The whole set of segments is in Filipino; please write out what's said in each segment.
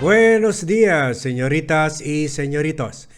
Buenos días, señoritas y señoritos.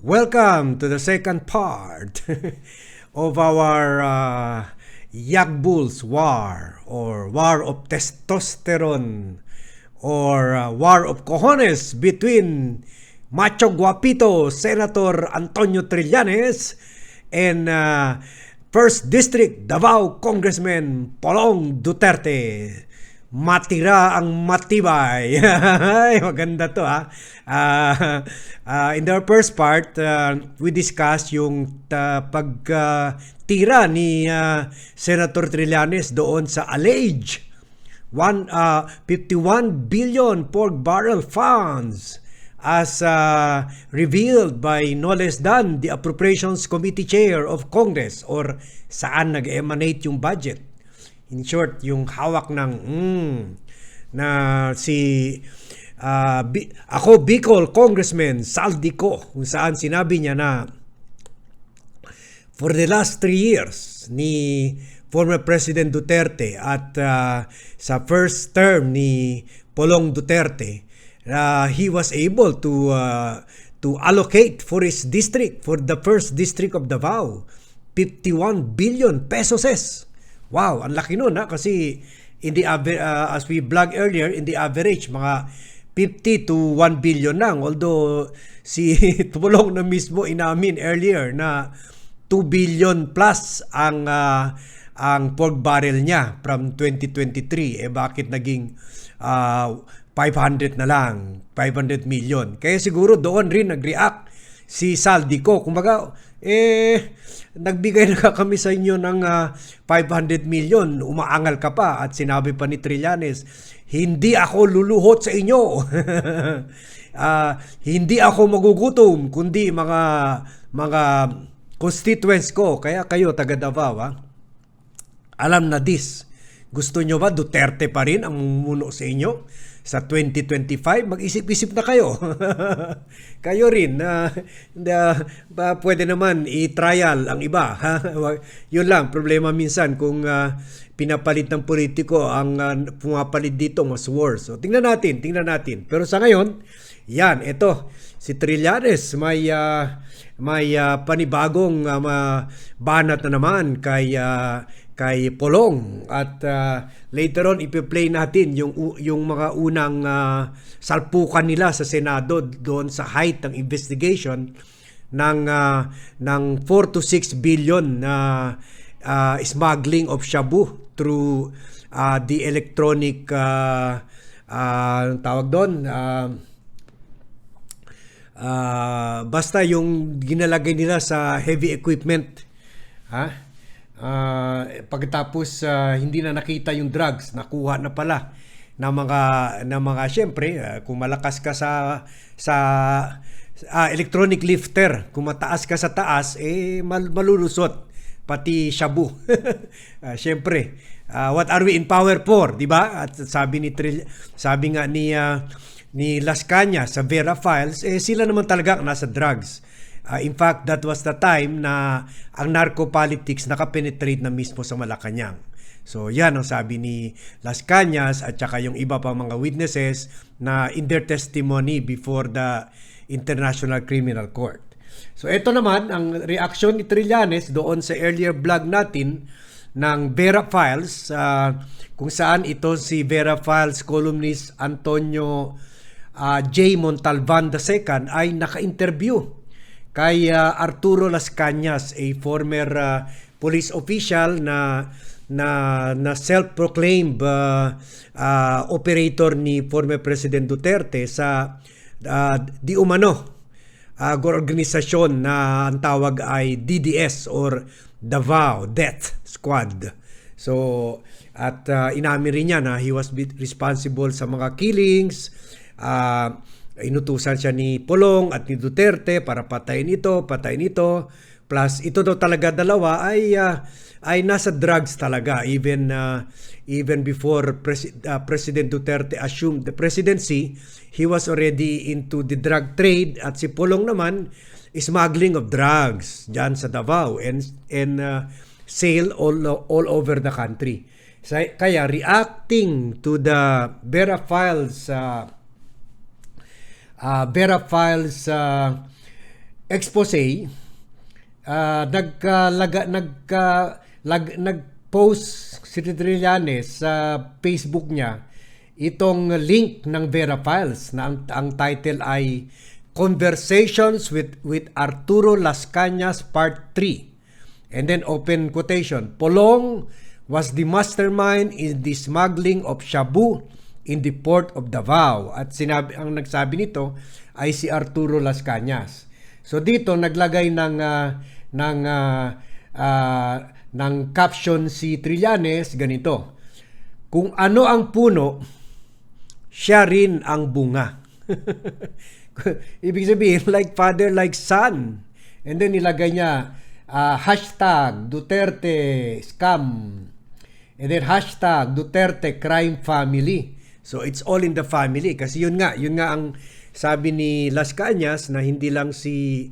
Welcome to the second part of our uh, War or War of Testosterone or uh, War of Cojones between Macho Guapito Senator Antonio Trillanes and uh, First District Davao Congressman Polong Duterte matira ang matibay. Ay, maganda to ha. Uh, uh, in the first part, uh, we discussed yung uh, pagtira uh, ni uh, Senator Trillanes doon sa alleged one, uh, 51 billion pork barrel funds as uh, revealed by no less than the Appropriations Committee Chair of Congress or saan nag-emanate yung budget In short, yung hawak ng mm, na si uh, Bi- ako Bicol Congressman Saldico kung saan sinabi niya na for the last three years ni former President Duterte at uh, sa first term ni Polong Duterte uh, he was able to uh, to allocate for his district for the first district of Davao 51 billion pesos Wow, ang laki nun ha? Kasi in the uh, as we blog earlier in the average mga 50 to 1 billion lang. Although si Tulong na mismo inamin earlier na 2 billion plus ang uh, ang pork barrel niya from 2023 eh bakit naging uh, 500 na lang? 500 million. Kaya siguro doon rin nag-react si Saldico kumbaga eh nagbigay na kami sa inyo ng uh, ah, 500 million, umaangal ka pa at sinabi pa ni Trillanes, hindi ako luluhot sa inyo. uh, hindi ako magugutom kundi mga mga constituents ko kaya kayo taga Davao ha? alam na this gusto nyo ba Duterte pa rin ang mumuno sa inyo sa 2025, mag-isip-isip na kayo. kayo rin na uh, uh, pwede naman i-trial ang iba. Ha? Yun lang, problema minsan kung uh, pinapalit ng politiko ang uh, pumapalit dito mas worse. So tingnan natin, tingnan natin. Pero sa ngayon, yan, ito si Trillanes may uh, may uh, panibagong uh, banat na naman kay uh, kay Polong. At uh, later on ipe-play natin yung yung mga unang uh, salpukan nila sa Senado doon sa height ng investigation ng uh, ng 4 to 6 billion na uh, uh, smuggling of shabu through uh, the electronic uh, uh, tawag doon? Uh, uh, basta yung ginalagay nila sa heavy equipment. Ha uh, pagkatapos uh, hindi na nakita yung drugs, nakuha na pala ng mga ng mga syempre uh, kung malakas ka sa sa uh, electronic lifter, kung mataas ka sa taas eh mal, malulusot pati shabu. uh, syempre, uh, what are we in power for, 'di ba? At sabi ni Tril, sabi nga ni uh, ni Las sa Vera Files, eh sila naman talaga nasa drugs. Uh, in fact, that was the time na ang narco-politics nakapenetrate na mismo sa Malacanang. So yan ang sabi ni Las Cañas at saka yung iba pa mga witnesses na in their testimony before the International Criminal Court. So ito naman ang reaction ni Trillanes doon sa earlier vlog natin ng Vera Files uh, kung saan ito si Vera Files columnist Antonio uh, J. Montalvan II ay naka-interview kay uh, Arturo Las Cañas, a former uh, police official na na na self-proclaimed uh, uh, operator ni former President Duterte sa uh, di umano uh, organisasyon na ang tawag ay DDS or Davao Death Squad. So at uh, inamin rin niya na he was responsible sa mga killings, uh, inutusan siya ni Polong at ni Duterte para patayin ito, patayin ito. Plus ito daw talaga dalawa ay uh, ay nasa drugs talaga even uh, even before Pres- uh, President Duterte assumed the presidency, he was already into the drug trade at si Polong naman smuggling of drugs diyan sa Davao and and uh, sale all all over the country. Kaya reacting to the Vera Files uh, uh, Vera Files uh, expose, uh, nagkalaga nagka lag, nag-post si Trillanes sa Facebook niya. Itong link ng Vera Files na ang, ang title ay Conversations with with Arturo Las Cañas Part 3 and then open quotation Polong was the mastermind in the smuggling of shabu in the port of Davao at sinabi ang nagsabi nito ay si Arturo Las Cañas So dito naglagay ng ah, ng ah, ah, ng caption si Trillanes ganito. Kung ano ang puno, siya rin ang bunga. Ibig sabihin, like father, like son. And then nilagay niya, ah, hashtag Duterte scam. And then hashtag Duterte crime family. So it's all in the family. Kasi yun nga, yun nga ang sabi ni Las Cañas na hindi lang si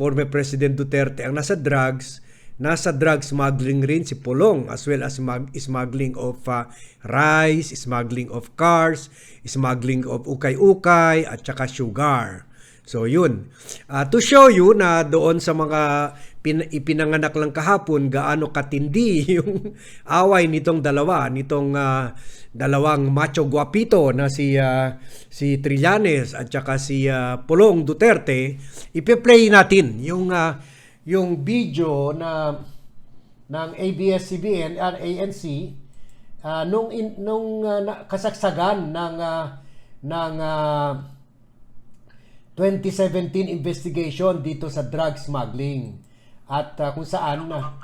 former President Duterte ang nasa drugs, nasa drug smuggling rin si Polong as well as smug- smuggling of uh, rice, smuggling of cars, smuggling of ukay-ukay at saka sugar. So yun. Uh, to show you na doon sa mga pin- ipinanganak lang kahapon gaano katindi yung away nitong dalawa, nitong ah, dalawang macho guapito na si ah, si Trillanes at saka si ah, Pulong Duterte, ipe-play natin yung ah, yung video na ng ABS-CBN at ANC ah, nung in, nung na- kasagsagan ng ah, ng ah, 2017 investigation dito sa drug smuggling at uh, kung saan na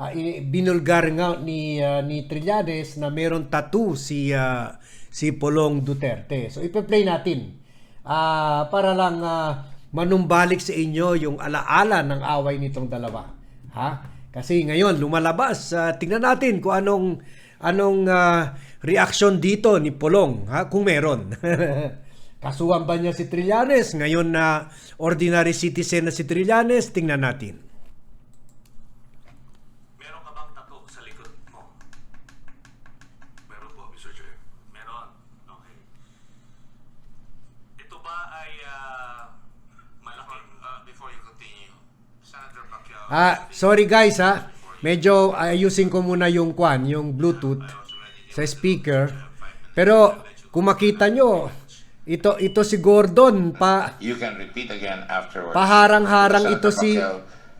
uh, binulgar nga ni uh, ni Trillanes na meron tattoo si uh, si Polong Duterte. So ipe-play natin Ah, para lang uh, manumbalik sa inyo yung alaala ng away nitong dalawa. Ha? Kasi ngayon lumalabas uh, tingnan natin kung anong anong uh, reaction dito ni Polong ha kung meron. Kasuhan ba niya si Trillanes? Ngayon na ordinary citizen na si Trillanes, tingnan natin. Meron ka bang tato sa likod mo? Meron po, Mr. Chair. Meron. Okay. Ito ba ay ah, malaking... Uh, before you continue, Senator Pacquiao. Ah, sorry guys ha. Medyo ayusin ko muna yung kwan, yung Bluetooth sa speaker. Pero kung makita nyo, ito ito si Gordon pa You can repeat again afterwards. paharang-harang ito si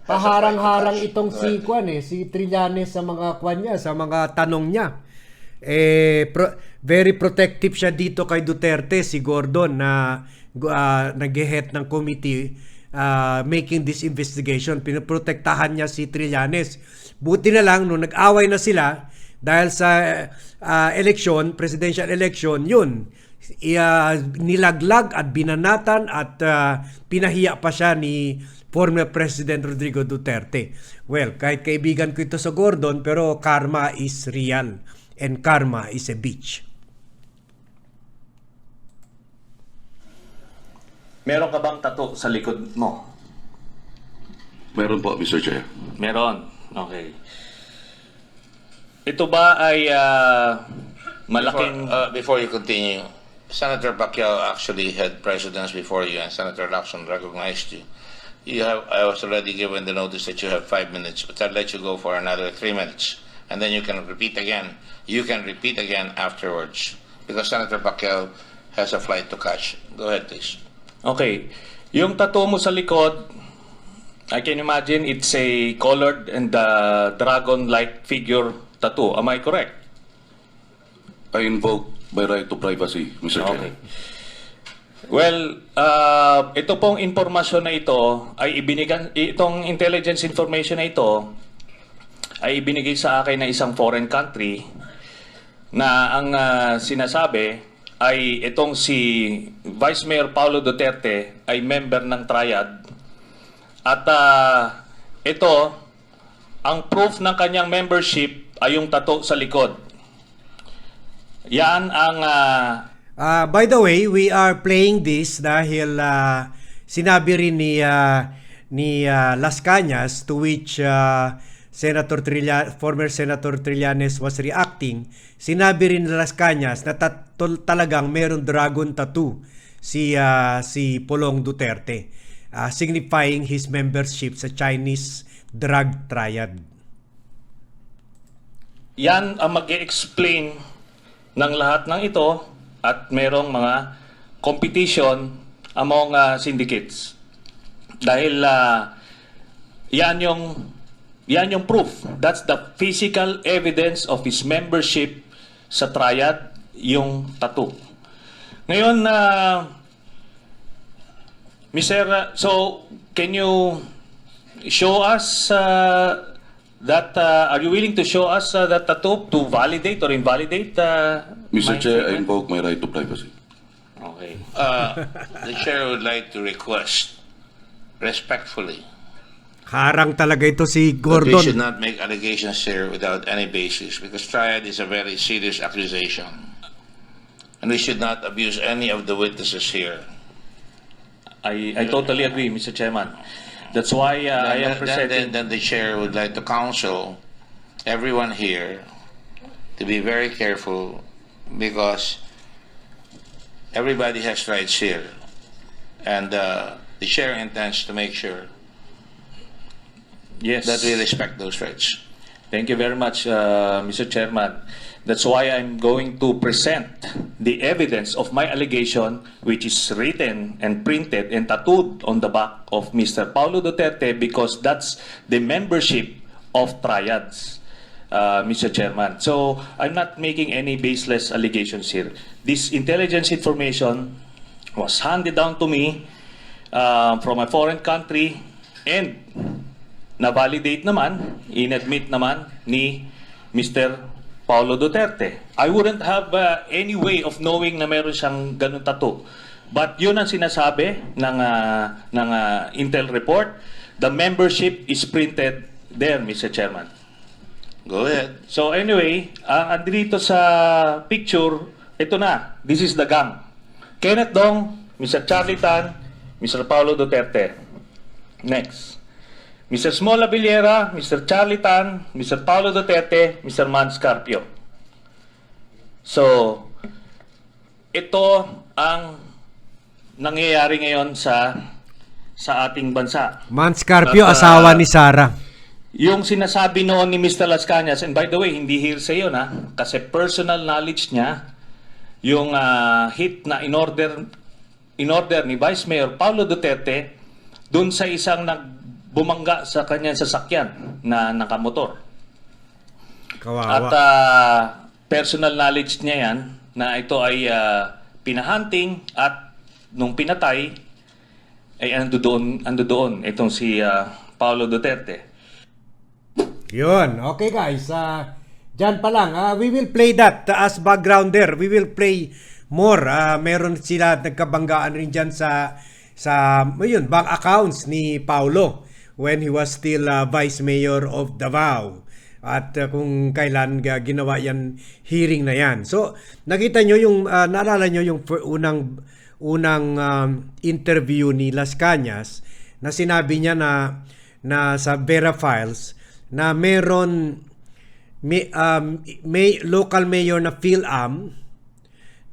paharang-harang itong si kwan eh, si Trillanes sa mga kwan niya, sa mga tanong niya. Eh pro- very protective siya dito kay Duterte si Gordon na uh, nag-head ng committee uh, making this investigation. Pinoprotektahan niya si Trillanes. Buti na lang nung nag-away na sila dahil sa uh, election, presidential election, yun ah, nilaglag at binanatan at ah, pinahiya pa siya ni former President Rodrigo Duterte. Well, kahit kaibigan ko ito sa Gordon, pero karma is real and karma is a bitch. Meron ka bang tato sa likod mo? Meron po, Mr. Chair. Meron. Okay. Ito ba ay ah, Before, malaking... uh, before you continue, Senator Pacquiao actually had precedence before you, and Senator Lacson recognized you. You have. I was already given the notice that you have five minutes, but I'll let you go for another three minutes, and then you can repeat again. You can repeat again afterwards, because Senator Pacquiao has a flight to catch. Go ahead, please. Okay. Yung tattoo mo sa likod, I can imagine it's a colored and uh, dragon-like figure tattoo. Am I correct? I invoke my right to privacy, Mr. Okay. Chair. Well, uh, ito pong informasyon na ito ay ibinigan itong intelligence information na ito ay ibinigay sa akin na isang foreign country na ang ah, sinasabi ay itong si Vice Mayor Paulo Duterte ay member ng triad at ah, ito ang proof ng kanyang membership ay yung tato sa likod. Yan ang ah, Uh, by the way, we are playing this dahil uh, sinabi rin ni uh, ni uh, Las Cañas to which uh, Senator Trilla, former Senator Trillanes was reacting. Sinabi rin Las Cañas na tat- tol- talagang meron dragon tattoo si ah, si Polong Duterte ah, signifying his membership sa Chinese drug triad. Yan ang mag explain ng lahat ng ito at merong mga competition among uh, syndicates. Dahil uh, yan yung yan yung proof. That's the physical evidence of his membership sa triad, yung tattoo. Ngayon, uh, Mr. uh, so can you show us uh, that uh, are you willing to show us uh, that tattoo to validate or invalidate uh, Mr. my Chair, I statement? invoke my right to privacy. Okay. Uh, the chair would like to request respectfully Harang talaga ito si that we should not make allegations here without any basis because triad is a very serious accusation. And we should not abuse any of the witnesses here. I, I totally agree, Mr. Chairman. That's why uh, I am Then- then, then, then the chair would like to counsel everyone here to be very careful because everybody has rights here. And uh, the chair intends to make sure Yes. that we respect those rights. Thank you very much, uh, Mr. Chairman. That's why I'm going to present the evidence of my allegation, which is written and printed and tattooed on the back of Mr. Paulo Duterte, because that's the membership of triads, uh, Mr. Chairman. So I'm not making any baseless allegations here. This intelligence information was handed down to me uh, from a foreign country and na-validate naman, in-admit naman ni Mr. Paulo Duterte. I wouldn't have uh, any way of knowing na meron siyang ganun tattoo. But yun ang sinasabi ng, uh, ng uh, Intel report. The membership is printed there, Mr. Chairman. Go ahead. So anyway, ang andito sa picture, ito na. This is the gang. Kenneth Dong, Mr. Charlie Tan, Mr. Paulo Duterte. Next. Mr. Smola Villera, Mr. Charlie Tan, Mr. Paulo Duterte, Mr. Man Scarpio. So, ito ang nangyayari ngayon sa sa ating bansa. Man Scarpio, At, uh, asawa ni Sara. Yung sinasabi noon ni Mr. Las Cañas, and by the way, hindi hearsay yun ha, kasi personal knowledge niya, yung ah, hit na in-order in order ni Vice Mayor Paulo Duterte dun sa isang nagbumangga sa kanyang sasakyan na nakamotor. At Kawawa. ah, personal knowledge niya yan na ito ay ah, pinahunting at nung pinatay ay ando doon, ando doon itong si ah, Paulo Duterte. Yun. Okay guys, ah dyan pa lang. ah, we will play that as background there. We will play more. Ah, meron sila nagkabanggaan rin dyan sa sa ayun, bank accounts ni Paulo when he was still ah, Vice Mayor of Davao. At ah, kung kailan ga- ginawa yan hearing na yan. So, nakita nyo yung ah, naalala nyo yung unang unang um, interview ni Las Cañas na sinabi niya na na sa Vera Files na meron may, um, may local mayor na PhilAm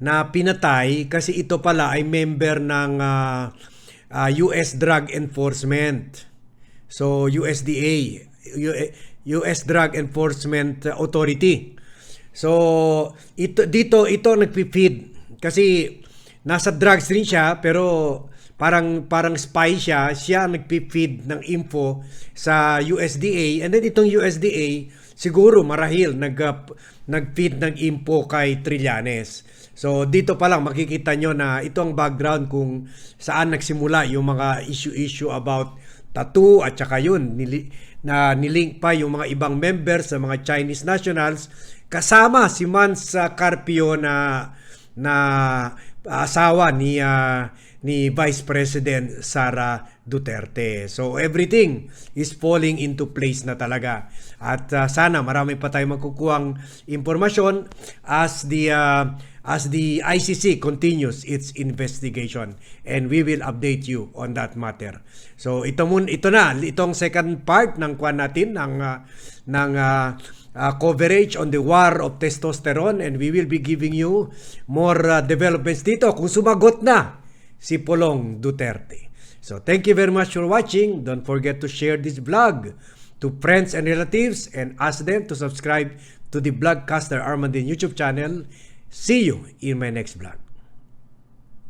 na pinatay kasi ito pala ay member ng ah, ah, US Drug Enforcement. So USDA, US Drug Enforcement Authority. So ito dito ito nagpi-feed kasi nasa drugs rin siya pero parang parang spy siya, siya nagpi-feed ng info sa USDA and then itong USDA siguro marahil nag nag-feed ng info kay Trillanes. So dito pa lang makikita nyo na ito ang background kung saan nagsimula yung mga issue-issue about tattoo at saka yun nili, na nilink pa yung mga ibang members sa mga Chinese nationals kasama si Mans uh, Carpio na na asawa ni ah, ni Vice President Sara Duterte. So everything is falling into place na talaga. At ah, sana marami pa tayong makukuhang impormasyon as the ah, as the ICC continues its investigation and we will update you on that matter. So ito mun ito na itong second part ng kwan natin ng ah, ng ah, uh, coverage on the war of testosterone and we will be giving you more uh, developments dito kung sumagot na si Polong Duterte. So thank you very much for watching. Don't forget to share this vlog to friends and relatives and ask them to subscribe to the Vlogcaster Armandin YouTube channel. See you in my next vlog.